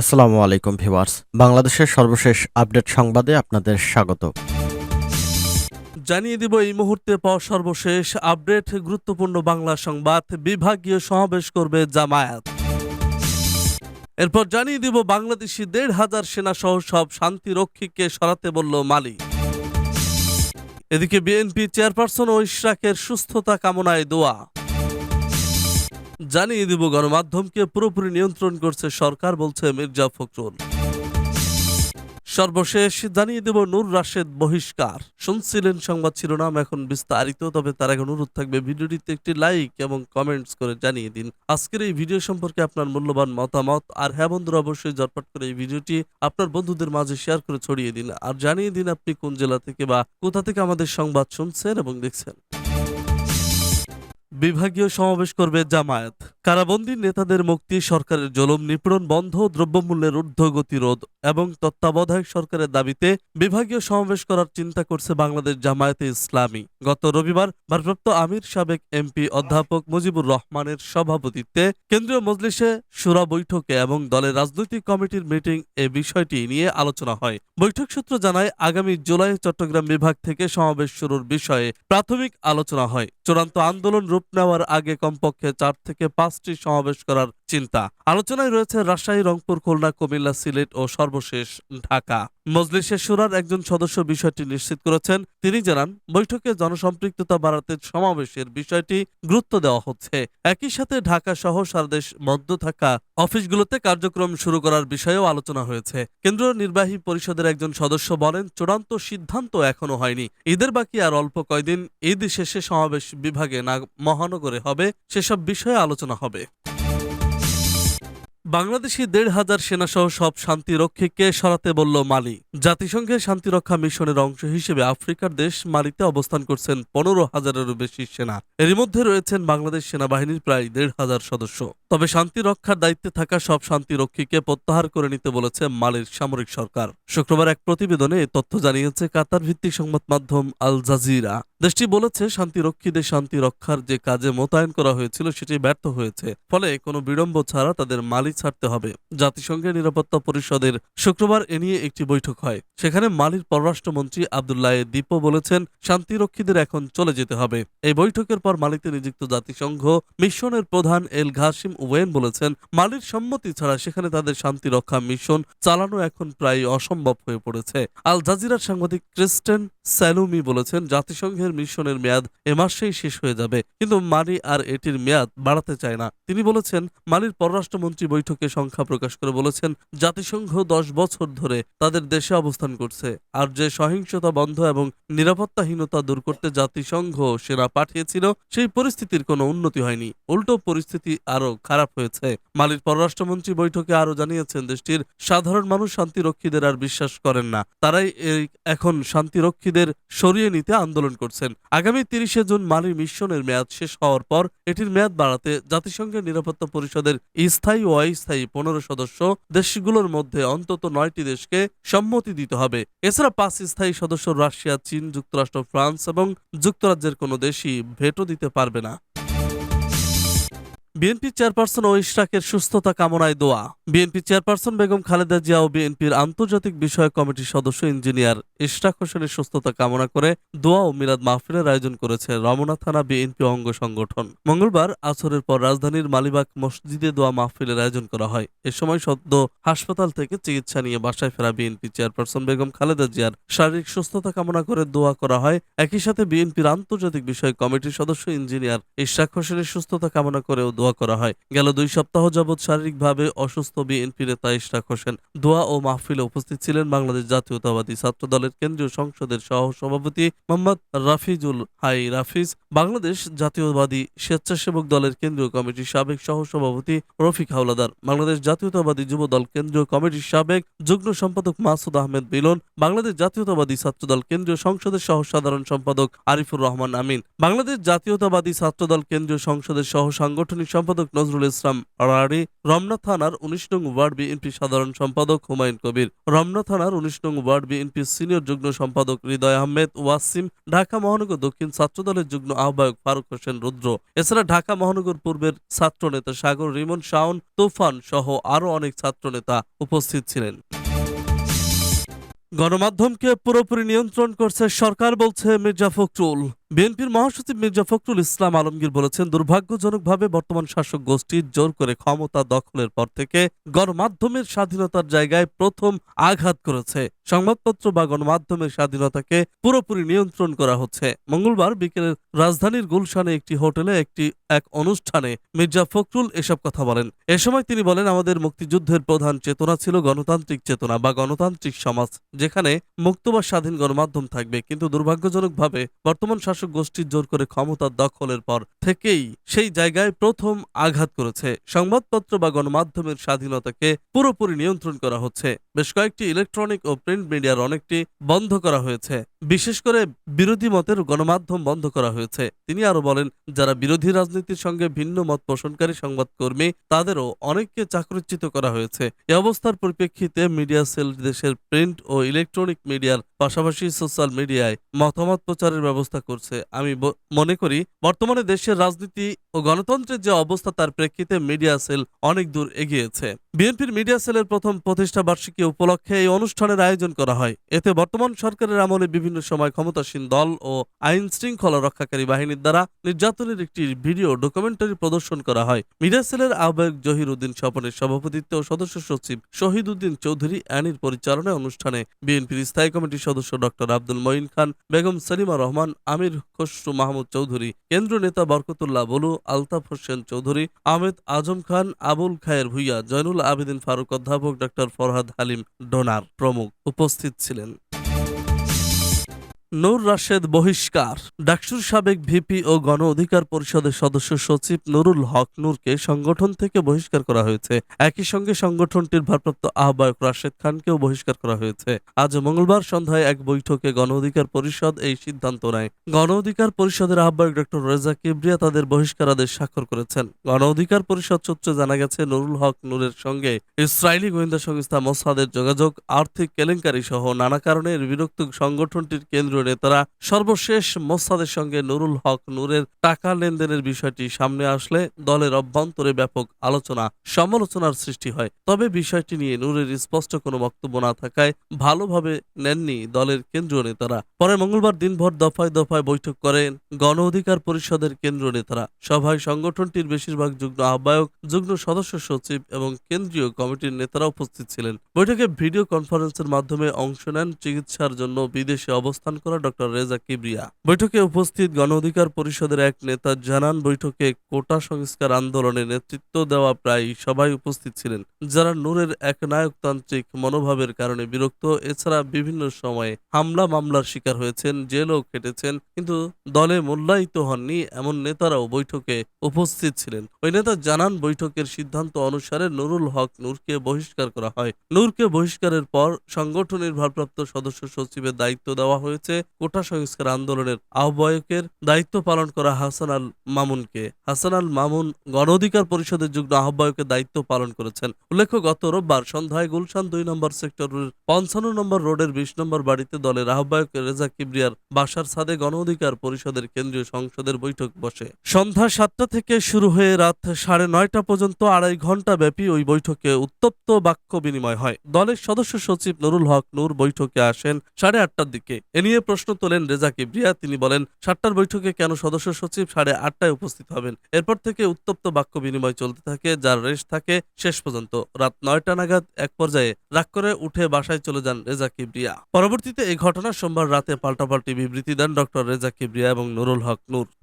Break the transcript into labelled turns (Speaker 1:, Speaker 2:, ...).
Speaker 1: আসসালামু আলাইকুম ভিউয়ার্স। বাংলাদেশের সর্বশেষ আপডেট সংবাদে আপনাদের স্বাগত।
Speaker 2: জানিয়ে দিব এই মুহূর্তে পাওয়া সর্বশেষ আপডেট, গুরুত্বপূর্ণ বাংলা সংবাদ, বিভাগীয় সমাবেশ করবে জামায়াত। এরপর জানিয়ে দিব বাংলাদেশি দেড় হাজার সেনা সহ সব শান্তিরক্ষীকে সরাতে বলল মালি। এদিকে বিএনপি চেয়ারপারসন ও ইশরাকের সুস্থতা কামনায় দোয়া। জানিয়ে দিব, গণমাধ্যমকে পুরোপুরি নিয়ন্ত্রণ করছে সরকার, বলছে মির্জা ফখরুল। সর্বশেষ জানিয়ে দেব, নূর রাশেদ বহিষ্কার। শুনছিলেন সংবাদ শিরোনাম, এখন বিস্তারিত, তবে তার আগে অনুরোধ থাকবে, ভিডিওটিতে একটি লাইক এবং কমেন্টস করে জানিয়ে দিন। আজকের এই ভিডিও সম্পর্কে আপনার মূল্যবান মতামত, আর হ্যাঁ বন্ধুরা, অবশ্যই জটপট করে এই ভিডিওটি আপনার বন্ধুদের মাঝে শেয়ার করে ছড়িয়ে দিন। আর জানিয়ে দিন আপনি কোন জেলা থেকে বা কোথা থেকে আমাদের সংবাদ শুনছেন এবং দেখছেন। বিভাগীয় সমাবেশ করবে জামায়াত। কারাবন্দী নেতাদের মুক্তি, সরকারের জলম, নিপীড়ন, বন্ধ দ্রব্যমূল্যের ঊর্ধ্বগতি রোধ এবং তত্ত্বাবধায়ক সরকারের দাবিতে বিভাগীয় সমাবেশ করার চিন্তা করছে বাংলাদেশ জামায়াতে ইসলামী। গত রবিবার ভারপ্রাপ্ত আমির সাবেক এমপি অধ্যাপক মুজিবুর রহমানের সভাপতিত্বে কেন্দ্রীয় মজলিসে সুরা বৈঠকে এবং দলের রাজনৈতিক কমিটির মিটিং এ বিষয়টি নিয়ে আলোচনা হয়। বৈঠক সূত্র জানায়, আগামী জুলাই চট্টগ্রাম বিভাগ থেকে সমাবেশ শুরুর বিষয়ে প্রাথমিক আলোচনা হয়। চূড়ান্ত আন্দোলন রূপ নেওয়ার আগে কমপক্ষে চার থেকে পাঁচটি সমাবেশ করার চিন্তা। আলোচনায় রয়েছে রাজশাহী, রংপুর, খুলনা, কুমিল্লা, সিলেট ও সর্বশেষ ঢাকা। মজলিসের সুরার একজন সদস্য বিষয়টি নিশ্চিত করেছেন। তিনি জানান, বৈঠকে জনসম্পৃক্ততা বাড়াতে সমাবেশের বিষয়টি গুরুত্ব দেওয়া হচ্ছে। একই সাথে ঢাকা সহ সারাদেশ বদ্ধ থাকা অফিসগুলোতে কার্যক্রম শুরু করার বিষয়েও আলোচনা হয়েছে। কেন্দ্রীয় নির্বাহী পরিষদের একজন সদস্য বলেন, চূড়ান্ত সিদ্ধান্ত এখনও হয়নি। ঈদের বাকি আর অল্প কয়দিন ঈদ শেষে সমাবেশ বিভাগে না মহানগরে হবে, সেসব বিষয়ে আলোচনা হবে। বাংলাদেশি দেড় হাজার সেনাসহ সব শান্তিরক্ষীকে সরাতে বলল মালি। জাতিসংঘের শান্তিরক্ষা মিশনের অংশ হিসেবে আফ্রিকার দেশ মালিতে অবস্থান করছেন পনেরো হাজারেরও বেশি সেনা। এরই মধ্যে রয়েছেন বাংলাদেশ সেনাবাহিনীর প্রায় দেড় হাজার সদস্য। তবে শান্তি রক্ষার দায়িত্বে থাকা সব শান্তিরক্ষীকে প্রত্যাহার করে নিতে বলেছে মালির সামরিক সরকার। শুক্রবার এক প্রতিবেদনে এ তথ্য জানিয়েছে কাতার ভিত্তিক সংবাদ মাধ্যম আল জাজিরা। দেশটি বলেছে শান্তিরক্ষীদের শান্তি রক্ষার যে কাজে মোতায়েন করা হয়েছিল সেটি ব্যর্থ হয়েছে। ফলে কোনো বিড়ম্ব ছাড়া তাদের মালি ছাড়তে হবে। জাতিসংঘের নিরাপত্তা পরিষদের শুক্রবার এ নিয়ে একটি বৈঠক হয়। সেখানে মালির পররাষ্ট্রমন্ত্রী আবদুল্লাহ দিপো বলেছেন শান্তিরক্ষীদের এখন চলে যেতে হবে। এই বৈঠকের পর মালিতে নিযুক্ত জাতিসংঘ মিশনের প্রধান এল ঘাসিম ওয়েন বলেছেন, মালির সম্মতি ছাড়া সেখানে তাদের শান্তি রক্ষা মিশন চালানো এখন প্রায় অসম্ভব হয়ে পড়েছে। আল জাজিরার সাংবাদিক ক্রিস্টেন স্যালুমি বলেছেন, জাতিসংঘের মিশনের মেয়াদ এ মাসেই শেষ হয়ে যাবে, কিন্তু মালি আর এটির মেয়াদ বাড়াতে চায় না। তিনি বলেছেন মালির পররাষ্ট্রমন্ত্রী বৈঠকে সংখ্যা প্রকাশ করে বলেছেন, জাতিসংঘ দশ বছর ধরে তাদের দেশে অবস্থান করছে, আর যে সহিংসতা বন্ধ এবং নিরাপত্তাহীনতা দূর করতে জাতিসংঘ সেনা পাঠিয়েছিল, সেই পরিস্থিতির কোনো উন্নতি হয়নি। উল্টো পরিস্থিতি আরও খারাপ হয়েছে। মালির পররাষ্ট্রমন্ত্রী বৈঠকে আরও জানিয়েছেন, দেশটির সাধারণ মানুষ শান্তিরক্ষীদের আর বিশ্বাস করেন না। তারাই এখন শান্তিরক্ষীদের সরিয়ে নিতে আন্দোলন করছেন। আগামী তিরিশে জুন মালির মিশনের মেয়াদ শেষ হওয়ার পর এটির মেয়াদ বাড়াতে জাতিসংঘের নিরাপত্তা পরিষদের স্থায়ী ও অস্থায়ী পনেরো সদস্য দেশগুলোর মধ্যে অন্তত নয়টি দেশকে সম্মতি দিতে হবে। এছাড়া পাঁচ স্থায়ী সদস্য রাশিয়া, চীন, যুক্তরাষ্ট্র, ফ্রান্স এবং যুক্তরাজ্যের কোনো দেশই ভেটো দিতে পারবে না। বিএনপি চেয়ারপারসন ও ইশরাকের সুস্থতা কামনায় দোয়া। বিএনপি চেয়ারপারসন বেগম খালেদা জিয়া ও বিএনপির আন্তর্জাতিক বিষয়ক কমিটির সদস্য ইঞ্জিনিয়ার ইশরাক হোসেনের সুস্থতা কামনা করে দোয়া ও মিলাদ মাহফিলের আয়োজন করেছে রমনা থানা বিএনপি অঙ্গ সংগঠন। মঙ্গলবার আসরের পর রাজধানীর মালিবাগ মসজিদে দোয়া মাহফিলের আয়োজন করা হয়। এ সময় সদ্য হাসপাতাল থেকে চিকিৎসা নিয়ে বাসায় ফেরা বিএনপি চেয়ারপারসন বেগম খালেদা জিয়ার শারীরিক সুস্থতা কামনা করে দোয়া করা হয়। একই সাথে বিএনপির আন্তর্জাতিক বিষয়ক কমিটির সদস্য ইঞ্জিনিয়ার ইশরাক হোসেনের সুস্থতা কামনা করেও দোয়া করা হয়। গেল দুই সপ্তাহ যাবৎ শারীরিকভাবে অসুস্থ বিএনপি নেতা ইশরাক হোসেন দোয়া ও মাহফিলে উপস্থিত ছিলেন বাংলাদেশ জাতীয়তাবাদী ছাত্র দলের কেন্দ্রীয় সংসদের সহ সভাপতি মোহাম্মদ রাফিজুল হাই রাফিজ, বাংলাদেশ জাতীয়বাদী স্বেচ্ছাসেবক দলের কেন্দ্রীয় কমিটির সাবেক সহ সভাপতি রফিক হাওলাদার, বাংলাদেশ জাতীয়তাবাদী যুব দল কেন্দ্রীয় কমিটির সাবেক যুগ্ম সম্পাদক মাসুদ আহমেদ মিলন, বাংলাদেশ জাতীয়তাবাদী ছাত্রদল কেন্দ্রীয় সংসদের সহ সাধারণ সম্পাদক আরিফুর রহমান আমিন, বাংলাদেশ জাতীয়তাবাদী ছাত্র দল কেন্দ্রীয় সংসদের সহ সাংগঠনিক সম্পাদক নজরুল ইসলাম রাড়ি, রমনা থানার উনিশ নং ওয়ার্ড বিএনপি সাধারণ সম্পাদক হুমায়ুন কবির, রমনা থানার উনিশ নং ওয়ার্ড বিএনপি সিনিয়র যুগ্ম সম্পাদক হৃদয় আহমেদ ওয়াসিম, ঢাকা মহানগর দক্ষিণ ছাত্রদলের যুগ্ম আহ্বায়ক ফারুক হোসেন রুদ্র। এছাড়া ঢাকা মহানগর পূর্বের ছাত্রনেতা সাগর রিমন শাওন, তুফান সহ আরও অনেক ছাত্রনেতা উপস্থিত ছিলেন। গণমাধ্যমকে পুরোপুরি নিয়ন্ত্রণ করছে সরকার বলছে মির্জা ফখরুল। বিএনপির মহাসচিব মির্জা ফখরুল ইসলাম আলমগীর বলেছেন, দুর্ভাগ্যজনকভাবে বর্তমান শাসক গোষ্ঠীর জোর করে ক্ষমতা দখলের পর থেকে গণমাধ্যমের স্বাধীনতার জায়গায় প্রথম আঘাত করেছে। সংবাদপত্র বা গণমাধ্যমের স্বাধীনতাকে পুরোপুরি নিয়ন্ত্রণ করা হচ্ছে। মঙ্গলবার বিকেলে রাজধানীর গুলশানে একটি হোটেলে একটি, এক অনুষ্ঠানে মির্জা ফখরুল এসব কথা বলেন। এ সময় তিনি বলেন, আমাদের মুক্তিযুদ্ধের প্রধান চেতনা ছিল গণতান্ত্রিক চেতনা বা গণতান্ত্রিক সমাজ, যেখানে মুক্ত বা স্বাধীন গণমাধ্যম থাকবে। কিন্তু দুর্ভাগ্যজনকভাবে বর্তমান শাসক গোষ্ঠীর জোর করে ক্ষমতা দখলের পর থেকেই সেই জায়গায় প্রথম আঘাত করেছে। সংবাদপত্র বা গণমাধ্যমের স্বাধীনতাকে পুরোপুরি নিয়ন্ত্রণ করা হচ্ছে। বেশ কয়েকটি ইলেকট্রনিক ও প্রিন্ট মিডিয়ার অনেকটি বন্ধ করা হয়েছে। বিশেষ করে বিরোধী মতের গণমাধ্যম বন্ধ করা হয়েছে। তিনি আরও বলেন, যারা বিরোধী রাজনীতির সঙ্গে ভিন্ন মত পোষণকারী সংবাদকর্মী, তাদেরও অনেককে চাকরিচ্যুত করা হয়েছে। এ অবস্থার পরিপ্রেক্ষিতে মিডিয়া সেল দেশের প্রিন্ট ও ইলেকট্রনিক মিডিয়ার পাশাপাশি সোশ্যাল মিডিয়ায় মতামত প্রচারের ব্যবস্থা করছে। আমি মনে করি বর্তমানে দেশের রাজনীতি ও গণতন্ত্রের যে অবস্থা তার প্রেক্ষিতে মিডিয়া সেল অনেক দূর এগিয়েছে। বিএনপির মিডিয়া সেলের প্রথম প্রতিষ্ঠা বার্ষিকী উপলক্ষে এই অনুষ্ঠানের আয়োজন করা হয়। এতে বর্তমান সরকারের আমলে বিভিন্ন সময় ক্ষমতাসীন দল ও আইন শৃঙ্খলা রক্ষাকারী বাহিনীর দ্বারা নির্যাতনের একটি ভিডিও ডকুমেন্টারি প্রদর্শন করা হয়। মিডিয়া সেলের আহ্বায়ক জহির উদ্দিন স্বপনের সভাপতিত্বে ও সদস্য সচিব শহীদ উদ্দিন চৌধুরী অ্যানির পরিচালনায় অনুষ্ঠানে বিএনপির স্থায়ী কমিটির সদস্য ডক্টর আব্দুল মঈন খান, বেগম সলিমা রহমান, আমির খসরু মাহমুদ চৌধুরী। কেন্দ্র নেতা বরকতুল্লাহ বলু, আলতাফ হোসেন চৌধুরী, আহমেদ আজম খান, আবুল খায়ের ভুইয়া, জয়নুল আবেদিন ফারুক অধ্যাপক ডক্টর ফরহাদ হালিম ডোনার প্রমুখ উপস্থিত ছিলেন। নূর রাশেদ বহিষ্কার। ডাকসুর সাবেক ভিপি ও গণ অধিকার পরিষদের সদস্য সচিব নুরুল হক নূরকে সংগঠন থেকে বহিষ্কার করা হয়েছে। একই সঙ্গে সংগঠনটির ভারপ্রাপ্ত আহ্বায়ক রাশেদ খানকেও বহিষ্কার করা হয়েছে। আজ মঙ্গলবার সন্ধ্যায় এক বৈঠকে গণ অধিকার পরিষদ এই সিদ্ধান্ত নেয়। গণ অধিকার পরিষদের আহ্বায়ক ডক্টর রেজা কিবরিয়া তাদের বহিষ্কার আদেশ স্বাক্ষর করেছেন। গণ অধিকার পরিষদ সূত্রে জানা গেছে, নুরুল হক নূরের সঙ্গে ইসরায়েলি গোয়েন্দা সংস্থা মোসাদের যোগাযোগ, আর্থিক কেলেঙ্কারি সহ নানা কারণে বিরক্ত সংগঠনটির কেন্দ্রীয় নেতারা সর্বশেষ মোসাদের সঙ্গে নুরুল হক নূরের টাকা লেনদেনের বিষয়টি সামনে আসলে দলের অভ্যন্তরে ব্যাপক আলোচনা, সমালোচনার সৃষ্টি হয়। তবে বিষয়টি নিয়ে নূরের স্পষ্ট কোনো বক্তব্য না থাকায় ভালোভাবে নেননি দলের কেন্দ্রীয় নেতারা। পরে মঙ্গলবার দিনভর দফায় দফায় বৈঠক করেন গণ অধিকার পরিষদের কেন্দ্রীয় নেতারা। সভায় সংগঠনটির বেশিরভাগ যুগ্ম আহ্বায়ক, যুগ্ম সদস্য সচিব এবং কেন্দ্রীয় কমিটির নেতারা উপস্থিত ছিলেন। বৈঠকে ভিডিও কনফারেন্সের মাধ্যমে অংশ নেন চিকিৎসার জন্য বিদেশে অবস্থান করা ডক্টর রেজা কিবরিয়া। বৈঠকে উপস্থিত গণ অধিকার পরিষদের এক নেতা জানান, বৈঠকে কোটা সংস্কার আন্দোলনে নেতৃত্ব দেওয়া প্রায় সবাই উপস্থিত ছিলেন, যারা নূরের একনায়কতান্ত্রিক মনোভাবের কারণে বিরক্ত। এছাড়া বিভিন্ন সময়ে হামলা মামলার শিকার হয়েছেন, জেলও কেটেছেন কিন্তু দলে মূল্যায়িত হননি এমন নেতারাও বৈঠকে উপস্থিত ছিলেন। ওই নেতা জানান, বৈঠকের সিদ্ধান্ত অনুসারে নুরুল হক নূরকে বহিষ্কার করা হয়। নূরকে বহিষ্কারের পর সংগঠনের ভারপ্রাপ্ত সদস্য সচিবের দায়িত্ব দেওয়া হয়েছে। কোটা সংস্কার আন্দোলনের আহ্বায়কের দায়িত্ব পালন করা হাসান আল মামুনকে। হাসান আল মামুন গণ অধিকার পরিষদের যুগ্ম আহ্বায়কের দায়িত্ব পালন করেছেন। উল্লেখ্য, গত রোববার সন্ধ্যায় গুলশান দুই নম্বর সেক্টরের পঞ্চান্ন নম্বর রোডের বিশ নম্বর বাড়িতে দলের আহ্বায়ক রেজা কিবরিয়ার বাসার ছাদে গণ অধিকার পরিষদের কেন্দ্রীয় সংসদের বৈঠক বসে। সন্ধ্যা সাতটা থেকে শুরু হয়ে রাত সাড়ে নয়টা পর্যন্ত আড়াই ঘণ্টা ব্যাপী ওই বৈঠকে উত্তপ্ত বাক্য বিনিময় হয়। দলের সদস্য সচিব নুরুল হক নূর বৈঠকে আসেন সাড়ে আটটার দিকে। এ নিয়ে প্রশ্ন তোলেন রেজা কিবরিয়া। তিনি বলেন, সাতটার বৈঠকে কেন সদস্য সচিব সাড়ে আটটায় উপস্থিত হবেন? এরপর থেকে উত্তপ্ত বাক্য বিনিময় চলতে থাকে, যার রেশ থাকে শেষ পর্যন্ত। রাত নয়টা নাগাদ এক পর্যায়ে রাগ করে উঠে বাসায় চলে যান রেজা কিবরিয়া। পরবর্তীতে এই ঘটনা সোমবার রাতে পাল্টাপাল্টি বিবৃতি দেন ডক্টর রেজা কিবরিয়া এবং নুরুল হক নূর।